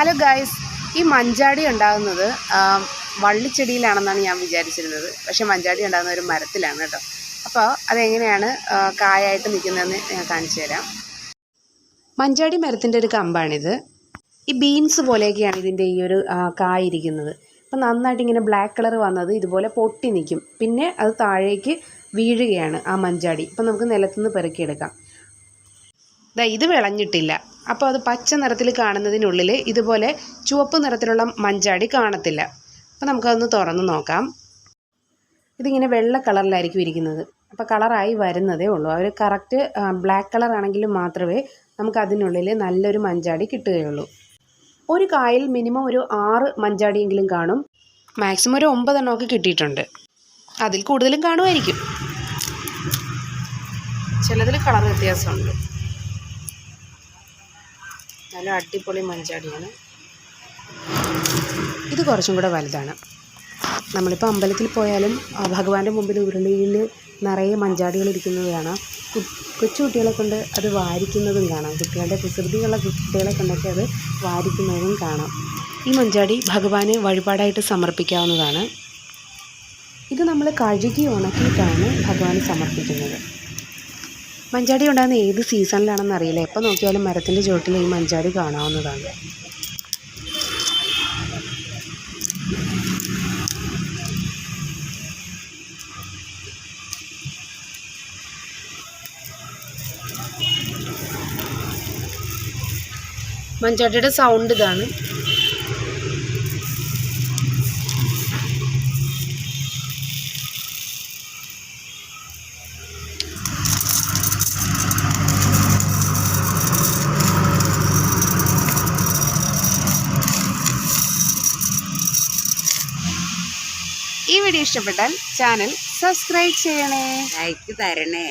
Hello guys ഈ മഞ്ചാടി ഉണ്ടാകുന്നത് വള്ളിച്ചെടിയിലാണെന്നാണ് ഞാൻ വിചാരിച്ചിരുന്നത്. പക്ഷേ മഞ്ചാടി ഉണ്ടാകുന്ന ഒരു മരത്തിലാണ് കേട്ടോ. അപ്പോൾ അതെങ്ങനെയാണ് കായായിട്ട് നിൽക്കുന്നതെന്ന് ഞാൻ കാണിച്ചു തരാം. മഞ്ചാടി മരത്തിന്റെ ഒരു കമ്പാണിത്. ഈ ബീൻസ് പോലെയൊക്കെയാണ് ഇതിന്റെ ഈ ഒരു കായ ഇരിക്കുന്നത് അപ്പോൾ നന്നായിട്ട് ഇങ്ങനെ ബ്ലാക്ക് കളർ വന്നത് ഇതുപോലെ പൊട്ടി നിൽക്കും. പിന്നെ അത് താഴേക്ക് വീഴുകയാണ് ആ മഞ്ചാടി. അപ്പോൾ നമുക്ക് നിലത്തുനിന്ന് പെറുക്കിയെടുക്കാം. ദാ ഇത് വിളഞ്ഞിട്ടില്ല. അപ്പോൾ അത് പച്ച നിറത്തിൽ കാണുന്നതിനുള്ളിൽ ഇതുപോലെ ചുവപ്പ് നിറത്തിലുള്ള മഞ്ചാടി കാണത്തില്ല. അപ്പോൾ നമുക്കതൊന്ന് തുറന്ന് നോക്കാം. ഇതിങ്ങനെ വെള്ള കളറിലായിരിക്കും ഇരിക്കുന്നത്. അപ്പോൾ കളറായി വരുന്നതേ ഉള്ളൂ. അവർ കറക്റ്റ് ബ്ലാക്ക് കളർ ആണെങ്കിൽ മാത്രമേ നമുക്ക് അതിനുള്ളിൽ നല്ലൊരു മഞ്ചാടി കിട്ടുകയുള്ളൂ. ഒരു കായിൽ മിനിമം ഒരു ആറ് മഞ്ചാടിയെങ്കിലും കാണും. മാക്സിമം ഒരു ഒമ്പതെണ്ണമൊക്കെ കിട്ടിയിട്ടുണ്ട്. അതിൽ കൂടുതലും കാണുമായിരിക്കും. ചിലതിൽ കളർ വ്യത്യാസമുണ്ട്. നല്ല അടിപൊളി മഞ്ചാടിയാണ്. ഇത് കുറച്ചും കൂടെ വലുതാണ്. നമ്മളിപ്പോൾ അമ്പലത്തിൽ പോയാലും ഭഗവാന്റെ മുമ്പിൽ ഉരുളിയിൽ നിറയെ മഞ്ചാടികൾ ഇരിക്കുന്നത് കാണാം. കൊച്ചു കൊണ്ട് അത് വാരിക്കുന്നതും കാണാം. കുട്ടികളുടെ കുസൃതിയുള്ള കുട്ടികളെ കൊണ്ടൊക്കെ അത് വാരിക്കുന്നതും കാണാം. ഈ മഞ്ചാടി ഭഗവാന് വഴിപാടായിട്ട് സമർപ്പിക്കാവുന്നതാണ്. ഇത് നമ്മൾ കഴുകി ഉണക്കിയിട്ടാണ് ഭഗവാന് സമർപ്പിക്കുന്നത്. മഞ്ചാടി ഉണ്ടാകുന്ന ഏത് സീസണിലാണെന്ന് അറിയില്ല. എപ്പോൾ നോക്കിയാലും മരത്തിന്റെ ചുവട്ടിൽ ഈ മഞ്ചാടി കാണാവുന്നതാണ്. മഞ്ചാടിയുടെ സൗണ്ട് ഇതാണ്. വീഡിയോ ഇഷ്ടപ്പെട്ടാൽ ചാനൽ സബ്സ്ക്രൈബ് ചെയ്യണേ. ലൈക്ക് തരണേ.